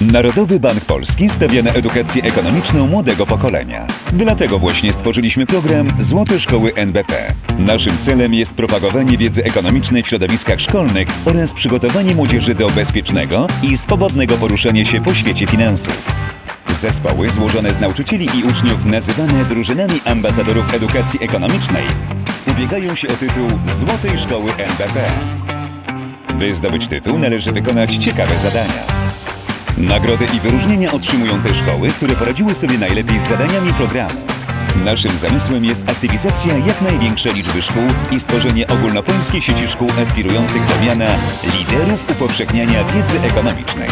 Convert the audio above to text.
Narodowy Bank Polski stawia na edukację ekonomiczną młodego pokolenia. Dlatego właśnie stworzyliśmy program Złote Szkoły NBP. Naszym celem jest propagowanie wiedzy ekonomicznej w środowiskach szkolnych oraz przygotowanie młodzieży do bezpiecznego i swobodnego poruszania się po świecie finansów. Zespoły złożone z nauczycieli i uczniów nazywane drużynami ambasadorów edukacji ekonomicznej ubiegają się o tytuł Złotej Szkoły NBP. By zdobyć tytuł, należy wykonać ciekawe zadania. Nagrody i wyróżnienia otrzymują te szkoły, które poradziły sobie najlepiej z zadaniami programu. Naszym zamysłem jest aktywizacja jak największej liczby szkół i stworzenie ogólnopolskiej sieci szkół aspirujących do miana liderów upowszechniania wiedzy ekonomicznej.